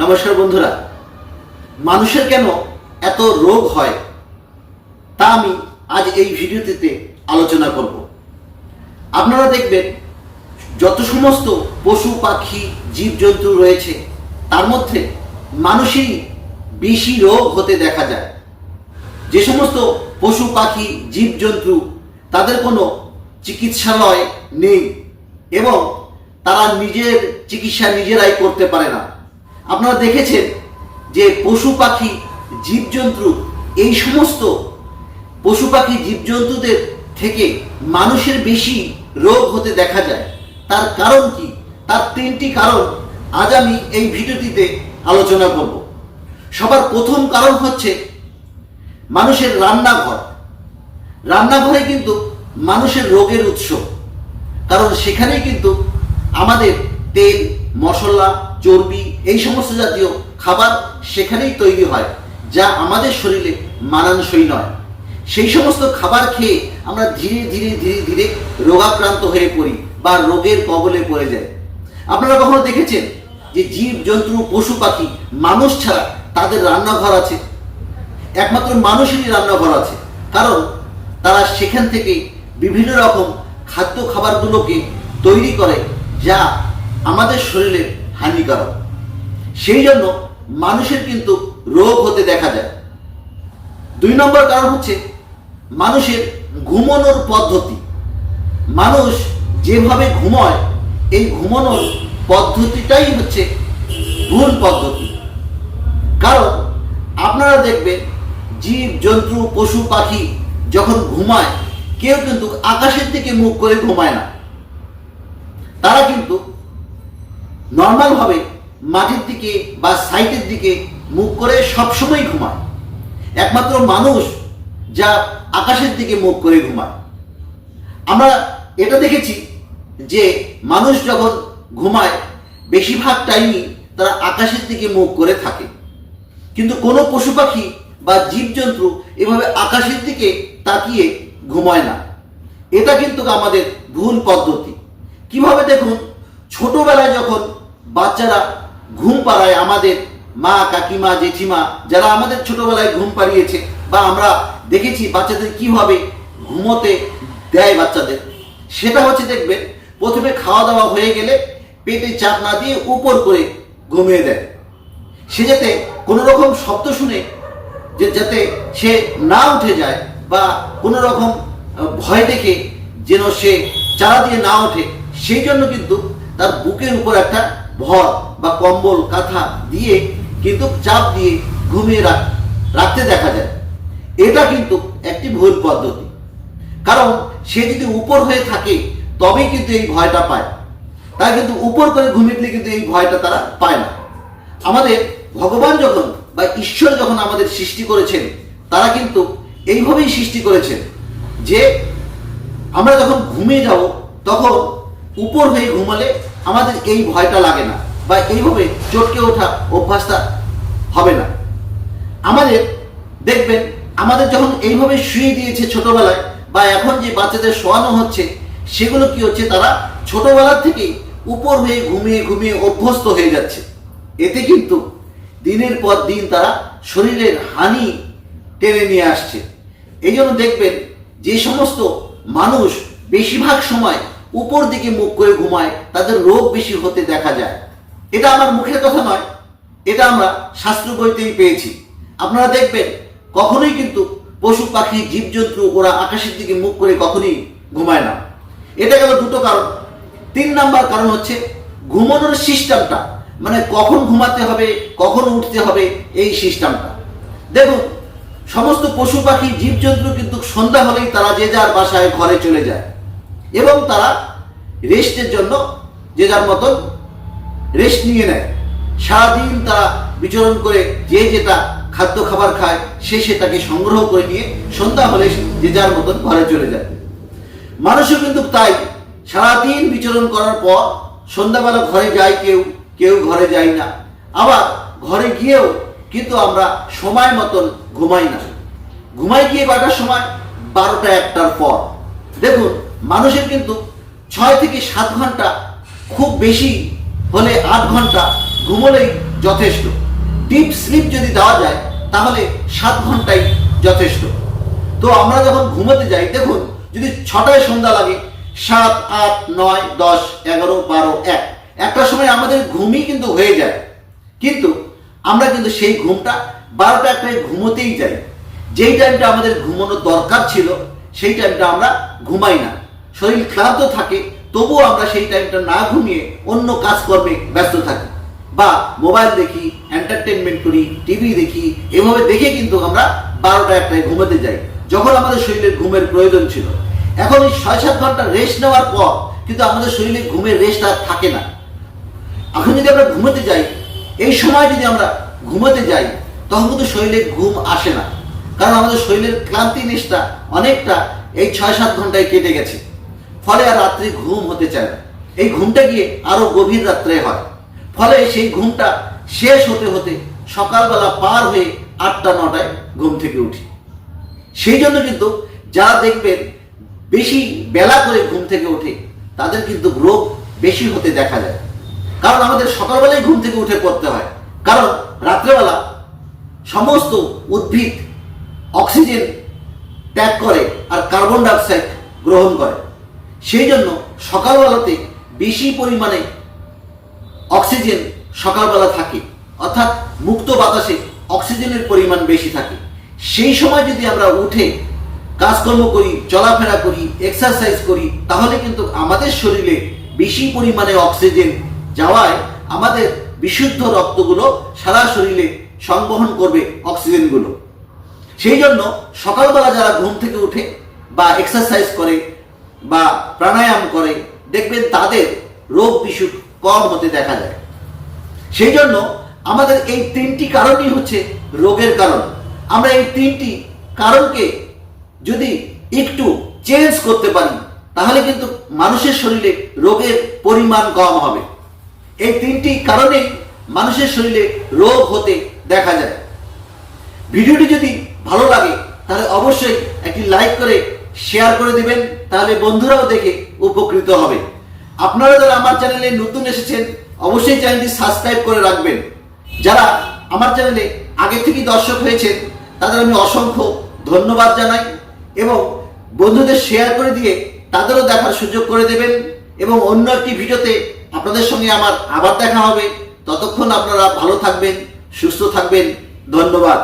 নমস্কার বন্ধুরা, মানুষের কেন এত রোগ হয় তা আমি আজ এই ভিডিওটিতে আলোচনা করব। আপনারা দেখবেন যত সমস্ত পশু, পাখি, জীবজন্তু রয়েছে, তার মধ্যে মানুষই বেশি রোগ হতে দেখা যায়। যে সমস্ত পশু, পাখি, জীবজন্তু, তাদের কোনো চিকিৎসালয় নেই এবং তারা নিজের চিকিৎসা নিজেরাই করতে পারে না। আপনারা দেখেছেন যে পশু পাখি, জীবজন্তু, এই সমস্ত পশু পাখি, জীবজন্তুদের থেকে মানুষের বেশি রোগ হতে দেখা যায়। তার কারণ কি? তার তিনটি কারণ আজ আমি এই ভিডিওটিতে আলোচনা করব। সবার প্রথম কারণ হচ্ছে মানুষের রান্নাঘর। রান্নাঘরে কিন্তু মানুষের রোগের উৎস। কারণ সেখানেই কিন্তু আমাদের তেল মশলা, চর্বি, এই সমস্ত জাতীয় খাবার সেখানেই তৈরি হয়, যা আমাদের শরীরে মানানসই নয়। সেই সমস্ত খাবার খেয়ে আমরা ধীরে ধীরে ধীরে ধীরে রোগাক্রান্ত হয়ে পড়ি বা রোগের কবলে পড়ে যায় আপনারা কখনো দেখেছেন যে জীব, জন্তু, পশু, পাখি, মানুষ ছাড়া তাদের রান্নাঘর আছে? একমাত্র মানুষেরই রান্নাঘর আছে। কারণ তারা সেখান থেকে বিভিন্ন রকম খাদ্য খাবারগুলোকে তৈরি করে, যা আমাদের শরীরে হানিকারক। সেই জন্য মানুষের কিন্তু রোগ হতে দেখা যায়। দুই নম্বর কারণ হচ্ছে মানুষের ঘুমানোর পদ্ধতি। মানুষ যেভাবে ঘুমায়, এই ঘুমানোর পদ্ধতিটাই হচ্ছে ভুল পদ্ধতি। কারণ আপনারা দেখবেন, জীব, জন্তু, পশু, পাখি যখন ঘুমায়, কেউ কিন্তু আকাশের দিকে মুখ করে ঘুমায় না। তারা কিন্তু নর্মালভাবে মাটির দিকে বা সাইটের দিকে মুখ করে সবসময় ঘুমায়। একমাত্র মানুষ যা আকাশের দিকে মুখ করে ঘুমায়। আমরা এটা দেখেছি যে মানুষ যখন ঘুমায়, বেশিরভাগ টাইমই তারা আকাশের দিকে মুখ করে থাকে। কিন্তু কোনো পশু পাখি বা জীবজন্তু এভাবে আকাশের দিকে তাকিয়ে ঘুমায় না। এটা কিন্তু আমাদের ভুল পদ্ধতি। কীভাবে দেখুন, ছোটবেলায় যখন বাচ্চারা ঘুম পাড়ায় আমাদের মা, কাকিমা, জেঠিমা, যারা আমাদের ছোটবেলায় ঘুম পাড়িয়েছে বা আমরা দেখেছি বাচ্চাদের কীভাবে ঘুমোতে দেয় বাচ্চাদের। সেটা হচ্ছে দেখবেন প্রথমে খাওয়া দাওয়া হয়ে গেলে পেটে চাপ না দিয়ে উপর করে ঘুমিয়ে দেয়। সে যাতে কোনো রকম শব্দ শুনে যে, যাতে সে না উঠে যায় বা কোনো রকম ভয় দেখে যেন সে চারা দিয়ে না ওঠে, সেই জন্য কিন্তু তার বুকের উপর একটা ভর বা কম্বল, কাঁথা দিয়ে কিন্তু চাপ দিয়ে ঘুমিয়ে রাখ, রাখতে দেখা যায়। এটা কিন্তু একটি ভুল পদ্ধতি। কারণ সে যদি উপর হয়ে থাকে, তবেই কিন্তু এই ভয়টা পায়। তাই কিন্তু উপর করে ঘুমিয়ে কিন্তু এই ভয়টা তারা পায় না। আমাদের ভগবান যখন বা ঈশ্বর যখন আমাদের সৃষ্টি করেছেন, তারা কিন্তু এইভাবেই সৃষ্টি করেছেন যে আমরা যখন ঘুমিয়ে যাব, তখন উপর হয়ে ঘুমালে আমাদের এই ভয়টা লাগে না বা এইভাবে চটকে ওঠা অভ্যাসটা হবে না। আমাদের, দেখবেন, আমাদের যখন এইভাবে শুয়ে দিয়েছে ছোটবেলায় বা এখন যে বাচ্চাদের শোয়ানো হচ্ছে, সেগুলো কি হচ্ছে, তারা ছোটবেলার থেকেই উপর হয়ে ঘুমিয়ে ঘুমিয়ে অভ্যস্ত হয়ে যাচ্ছে। এতে কিন্তু দিনের পর দিন তারা শরীরের হানি টেনে নিয়ে আসছে। এই জন্য দেখবেন, যে সমস্ত মানুষ বেশিরভাগ সময় উপর দিকে মুখ করে ঘুমায়, তাদের রোগ বেশি হতে দেখা যায়। এটা আমার মুখের কথা নয়, এটা আমরা শাস্ত্র বইতেই পেয়েছি। আপনারা দেখবেন, কখনোই কিন্তু পশু পাখি, জীবজন্তু, ওরা আকাশের দিকে মুখ করে কখনোই ঘুমায় না। এটা গেল দুটো কারণ। তিন নাম্বার কারণ হচ্ছে, ঘুমানোর সিস্টেমটা মানে কখন ঘুমাতে হবে, কখন উঠতে হবে, এই সিস্টেমটা। দেখুন, সমস্ত পশু পাখি, জীবজন্তু কিন্তু সন্ধ্যা হলেই তারা যে যার বাসায়, ঘরে চলে যায়। এবং তারা রেস্টের জন্য যে যার মতন রেস্ট নিয়ে নেয়। সারাদিন তারা বিচরণ করে যে যেটা খাদ্য খাবার খায়, সে সেটাকে সংগ্রহ করে নিয়ে সন্ধ্যা হলে যে যার মতন ঘরে চলে যায়। মানুষও কিন্তু তাই, সারাদিন বিচরণ করার পর সন্ধ্যাবেলা ঘরে যায় কেউ কেউ ঘরে যায় না। আবার ঘরে গিয়েও কিন্তু আমরা সময় মতন ঘুমাই না। ঘুমাই গিয়ে কয়টার সময়? বারোটা একটার পর। দেখুন মানুষের কিন্তু ছয় থেকে সাত ঘণ্টা খুব বেশি হলে আট ঘণ্টা ঘুমলেই যথেষ্ট। ডিপ স্লিপ যদি দেওয়া যায়, তাহলে সাত ঘন্টাই যথেষ্ট। তো আমরা যখন ঘুমোতে যাই, দেখুন, যদি ছটায় সন্ধ্যা লাগে, সাত, আট, নয়, দশ, এগারো, বারো, এক। একটা সময় আমাদের ঘুমই কিন্তু হয়ে যায়। কিন্তু আমরা কিন্তু সেই ঘুমটা বারোটা একটাই ঘুমোতেই যাই। যেই টাইমটা আমাদের ঘুমানোর দরকার ছিল, সেই টাইমটা আমরা ঘুমাই না। শরীর ক্লান্ত থাকে, তবুও আমরা সেই টাইমটা না ঘুমিয়ে অন্য কাজকর্মে ব্যস্ত থাকি। বা মোবাইল দেখি এন্টারটেনমেন্ট করি টিভি দেখি, এভাবে দেখে কিন্তু আমরা বারোটা একটায় ঘুমাতে যাই, যখন আমাদের শরীরে ঘুমের প্রয়োজন ছিল। এখন এই ছয় সাত ঘণ্টা রেস্ট নেওয়ার পর কিন্তু আমাদের শরীরে ঘুমের রেস্ট আর থাকে না। এখন যদি আমরা ঘুমোতে যাই, এই সময় যদি আমরা ঘুমোতে যাই, তখন কিন্তু শরীরে ঘুম আসে না। কারণ আমাদের শরীরের ক্লান্তি নিষ্ঠা অনেকটা এই ছয় সাত ঘন্টায় কেটে গেছে। ফলে আর রাত্রি ঘুম হতে চায় না। এই ঘুমটা গিয়ে আরও গভীর রাত্রে হয়। ফলে সেই ঘুমটা শেষ হতে হতে সকালবেলা পার হয়ে আটটা, নটায় ঘুম থেকে উঠি। সেই জন্য কিন্তু যা দেখবেন, বেশি বেলা করে ঘুম থেকে ওঠে, তাদের কিন্তু রোগ বেশি হতে দেখা যায়। কারণ আমাদের সকালবেলায় ঘুম থেকে উঠে পড়তে হয়। কারণ রাত্রেবেলা সমস্ত উদ্ভিদ অক্সিজেন ত্যাগ করে আর কার্বন ডাইঅক্সাইড গ্রহণ করে। সেই জন্য সকালবেলাতে বেশি পরিমাণে অক্সিজেন সকালবেলা থাকে। অর্থাৎ মুক্ত বাতাসে অক্সিজেনের পরিমাণ বেশি থাকে। সেই সময় যদি আমরা উঠে কাজকর্ম করি, চলাফেরা করি এক্সারসাইজ করি, তাহলে কিন্তু আমাদের শরীরে বেশি পরিমাণে অক্সিজেন যাওয়ায় আমাদের বিশুদ্ধ রক্তগুলো সারা শরীরে সংবহন করবে অক্সিজেনগুলো। সেই জন্য সকালবেলা যারা ঘুম থেকে উঠে বা এক্সারসাইজ করে বা প্রাণায়াম করে, দেখবেন তাদের রোগ বিসুখ কম হতে দেখা যায়। সেই জন্য আমাদের এই তিনটি কারণই হচ্ছে রোগের কারণ। আমরা এই তিনটি কারণকে যদি একটু চেঞ্জ করতে পারি, তাহলে কিন্তু মানুষের শরীরে রোগের পরিমাণ কম হবে। এই তিনটি কারণে মানুষের শরীরে রোগ হতে দেখা যায়। ভিডিওটি যদি ভালো লাগে, তাহলে অবশ্যই একটি লাইক করে শেয়ার করে দিবেন। তাহলে বন্ধুরাও দেখে উপকৃত হবে। আপনারা যারা আমার চ্যানেলে নতুন এসেছেন, অবশ্যই চ্যানেলটি সাবস্ক্রাইব করে রাখবেন। যারা আমার চ্যানেলে আগে থেকেই দর্শক হয়েছেন, তাদের আমি অসংখ্য ধন্যবাদ জানাই এবং বন্ধুদের শেয়ার করে দিয়ে তাদেরও দেখার সুযোগ করে দেবেন এবং অন্য একটি ভিডিওতে আপনাদের সঙ্গে আমার আবার দেখা হবে। ততক্ষণ আপনারা ভালো থাকবেন, সুস্থ থাকবেন। ধন্যবাদ।